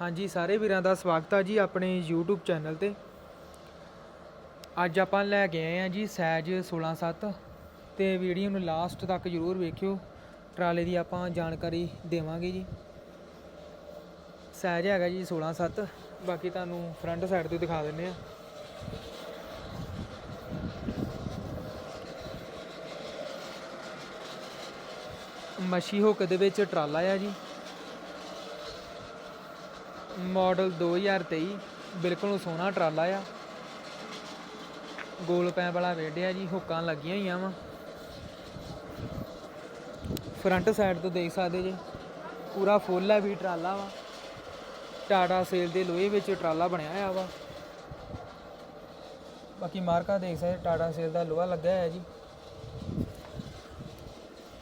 ਹਾਂਜੀ, ਸਾਰੇ ਵੀਰਾਂ ਦਾ ਸਵਾਗਤ ਆ ਜੀ ਆਪਣੇ YouTube ਚੈਨਲ ਤੇ। ਅੱਜ ਆਪਾਂ ਲੈ ਕੇ ਆਏ ਆ ਜੀ ਸੈਜ 167 ਤੇ ਵੀਡੀਓ ਨੂੰ ਲਾਸਟ ਤੱਕ ਜਰੂਰ ਵੇਖਿਓ। ਟਰਾਲੇ ਦੀ ਆਪਾਂ ਜਾਣਕਾਰੀ ਦੇਵਾਂਗੇ ਜੀ। ਸੈਜ ਹੈਗਾ ਜੀ 167 ਬਾਕੀ ਤੁਹਾਨੂੰ ਫਰੰਟ ਸਾਈਡ ਤੋਂ ਦਿਖਾ ਦਿੰਨੇ ਆ। ਮੱਛੀ ਹੁੱਕ ਦੇ ਵਿੱਚ ਟਰਾਲਾ ਆ ਜੀ। ਮਾਡਲ 2023 ਬਿਲਕੁਲ ਸੋਹਣਾ ਟਰਾਲਾ ਆ। ਗੋਲ ਪੈਪ ਵਾਲਾ ਵੇਡਿਆ ਜੀ, ਹੁੱਕਾਂ ਲੱਗੀਆਂ ਹੋਈਆਂ ਵਾ। ਫਰੰਟ ਸਾਈਡ ਤੋਂ ਦੇਖ ਸਕਦੇ ਜੀ, ਪੂਰਾ ਫੁੱਲ ਹੈ ਵੀ ਟਰਾਲਾ ਵਾ। ਟਾਟਾ ਸੇਲ ਦੇ ਲੋਹੇ ਵਿੱਚ ਟਰਾਲਾ ਬਣਿਆ ਹੋਇਆ ਵਾ। ਬਾਕੀ ਮਾਰਕਾ ਦੇਖ ਸਕਦੇ, ਟਾਟਾ ਸੇਲ ਦਾ ਲੋਹਾ ਲੱਗਾ ਹੋਇਆ ਜੀ।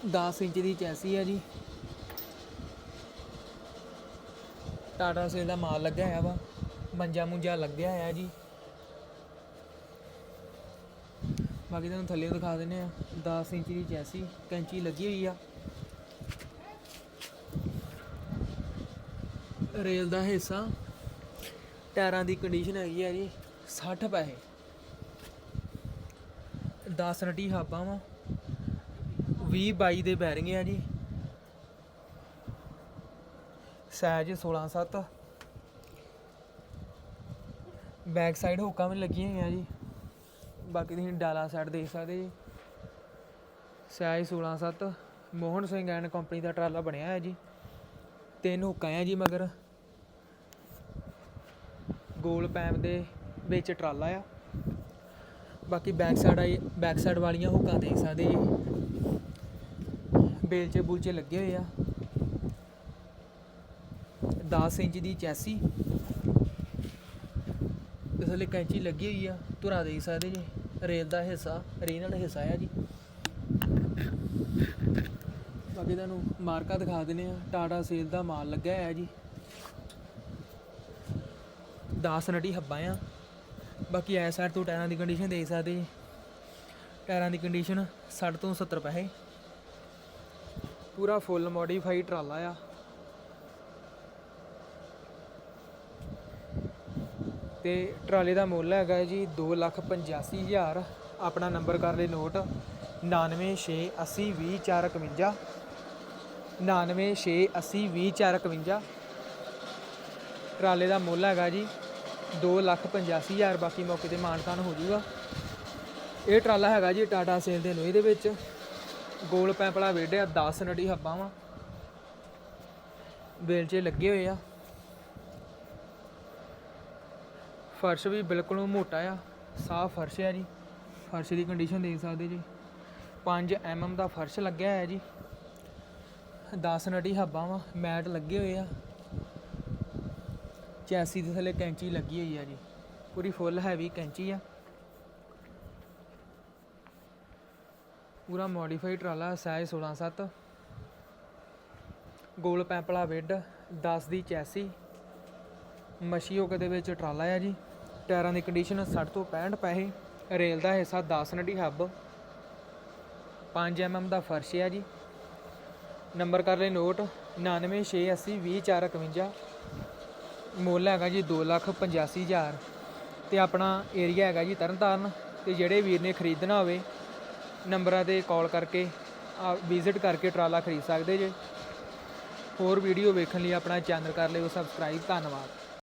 10 ਇੰਚ ਦੀ ਚੈਸੀ ਹੈ ਜੀ। ਟਾਟਾ ਸੇਲ ਦਾ ਮਾਲ ਲੱਗਿਆ ਹੋਇਆ ਵਾ। ਮੰਜਾ ਮੁੰਜਾ ਲੱਗਿਆ ਹੋਇਆ ਜੀ। ਬਾਕੀ ਤੁਹਾਨੂੰ ਥੱਲੇ ਦਿਖਾ ਦਿੰਨੇ ਆ 10 ਇੰਚ ਦੀ ਚੈਸੀ, ਕੈਂਚੀ ਲੱਗੀ ਹੋਈ ਆ। ਰੇਲ ਦਾ ਹਿੱਸਾ। ਟਾਇਰਾਂ ਦੀ ਕੰਡੀਸ਼ਨ ਹੈਗੀ ਆ ਜੀ 60 ਪੈਸੇ। 10 ਨਟੀ ਹਾਬਾਂ ਵਾ। 20 22 ਦੇ ਬੈਰਿੰਗ ਆ ਜੀ। ਸਾਈਜ਼ 16 7 ਬੈਕ ਸਾਈਡ ਹੁੱਕਾਂ ਵੀ ਲੱਗੀਆਂ ਹੋਈਆਂ ਜੀ। ਬਾਕੀ ਤੁਸੀਂ ਡਾਲਾ ਸਾਈਡ ਦੇਖ ਸਕਦੇ ਜੀ। Size 16 7 Mohan Singh and company ਦਾ ਟਰਾਲਾ ਬਣਿਆ ਹੈ ਜੀ। ਤਿੰਨ ਹੁੱਕਾਂ ਆ ਜੀ ਮਗਰ। ਗੋਲ ਪੈਪ ਦੇ ਵਿੱਚ ਟਰਾਲਾ ਆ। ਬਾਕੀ ਬੈਕ ਸਾਈਡ ਆਈ ਬੈਕ ਸਾਈਡ ਵਾਲੀਆਂ ਹੁੱਕਾਂ ਦੇਖ ਸਕਦੇ ਜੀ। ਬੇਲਚੇ ਬੁਲਚੇ ਲੱਗੇ ਹੋਏ ਆ। 10 ਇੰਚ ਦੀ ਚੈਸੀ। ਇਸ ਲਈ ਕੈਂਚੀ ਲੱਗੀ ਹੋਈ ਆ, ਧੁਰਾ ਦੇਖ ਸਕਦੇ ਜੀ, ਰੇਲ ਦਾ ਹਿੱਸਾ ਰੀਨਲ ਹਿੱਸਾ ਆ ਜੀ। ਬਾਕੀ ਤੁਹਾਨੂੰ ਮਾਰਕਾ ਦਿਖਾ ਦਿੰਨੇ ਆ ਟਾਟਾ ਸੇਲ ਦਾ ਮਾਲ ਲੱਗਿਆ ਹੋਇਆ ਜੀ। 10 ਨਟੀ ਹੱਬਾਂ ਆ। ਬਾਕੀ ਐ ਸਾਈਡ ਤੋਂ ਟਾਇਰਾਂ ਦੀ ਕੰਡੀਸ਼ਨ ਦੇਖ ਸਕਦੇ ਜੀ। ਟਾਇਰਾਂ ਦੀ ਕੰਡੀਸ਼ਨ 60 ਤੋਂ 70 ਪੈਸੇ। ਪੂਰਾ ਫੁੱਲ ਮੋਡੀਫਾਈ ਟਰਾਲਾ ਆ। ਤੇ ਟਰਾਲੇ ਦਾ ਮੁੱਲ ਹੈਗਾ ਹੈ ਜੀ 285000 ਆਪਣਾ ਨੰਬਰ ਕਰ ਲਈ ਨੋਟ। 9680200451 9680200451 ਟਰਾਲੇ ਦਾ ਮੁੱਲ ਹੈਗਾ ਜੀ 285000 ਬਾਕੀ ਮੌਕੇ ਤੇ ਮਾਨਤਾਨ ਹੋ ਜਾਊਗਾ ਇਹ ਟਰਾਲਾ ਹੈਗਾ ਜੀ ਟਾਟਾ ਸੇਲ ਦੇ ਲੋਹੇ ਦੇ ਵਿੱਚ। ਗੋਲ ਪੈਂਪਲਾ ਵਾਲਾ ਵੇਡਿਆ 10 ਨੜੀ ਹੱਬਾਂ ਵਾ। ਬੇਲਚੇ ਲੱਗੇ ਹੋਏ ਆ। ਫਰਸ਼ ਵੀ ਬਿਲਕੁਲ ਮੋਟਾ ਆ, ਸਾਫ਼ ਫਰਸ਼ ਆ ਜੀ। ਫਰਸ਼ ਦੀ ਕੰਡੀਸ਼ਨ ਦੇਖ ਸਕਦੇ ਜੀ। 5 mm ਦਾ ਫਰਸ਼ ਲੱਗਿਆ ਹੋਇਆ ਜੀ। 10 ਨਟੀ ਹੱਬਾਂ ਵਾ, ਮੈਟ ਲੱਗੇ ਹੋਏ ਆ। ਚੈਸੀ ਦੇ ਥੱਲੇ ਕੈਂਚੀ ਲੱਗੀ ਹੋਈ ਆ ਜੀ। ਪੂਰੀ ਫੁੱਲ ਹੈਵੀ ਕੈਂਚੀ ਆ। ਪੂਰਾ ਮੋਡੀਫਾਈਡ ਟਰਾਲਾ ਸਾਈਜ਼ 16 7 ਗੋਲ ਪੈਂਪਲਾ ਵਿੱਡ 10 ਦੀ ਚੈਸੀ। ਮਸ਼ੀਓਕ ਦੇ ਵਿੱਚ ਟਰਾਲਾ ਆ ਜੀ। ਟਾਇਰਾਂ ਦੀ ਕੰਡੀਸ਼ਨ 60 ਤੋਂ 65 ਪੈਸੇ ਰੇਲ ਦਾ ਹਿੱਸਾ 10 ਨਟੀ ਹੱਬ 5 mm ਦਾ ਫਰਸ਼ ਆ ਜੀ। ਨੰਬਰ ਕਰ ਲਈ ਨੋਟ 9968020451 ਮੁੱਲ ਹੈਗਾ ਜੀ 285000 ਤੇ ਆਪਣਾ ਏਰੀਆ ਹੈਗਾ ਜੀ ਤਰਨਤਾਰਨ। ਤੇ ਜਿਹੜੇ ਵੀਰ ਨੇ ਖਰੀਦਣਾ ਹੋਵੇ, ਨੰਬਰਾਂ ਤੇ ਕਾਲ ਕਰਕੇ ਵਿਜ਼ਿਟ ਕਰਕੇ ਟਰਾਲਾ ਖਰੀਦ ਸਕਦੇ ਜੇ। ਹੋਰ ਵੀਡੀਓ ਵੇਖਣ ਲਈ ਆਪਣਾ ਚੈਨਲ ਕਰ ਲਿਓ ਸਬਸਕ੍ਰਾਈਬ ਧੰਨਵਾਦ।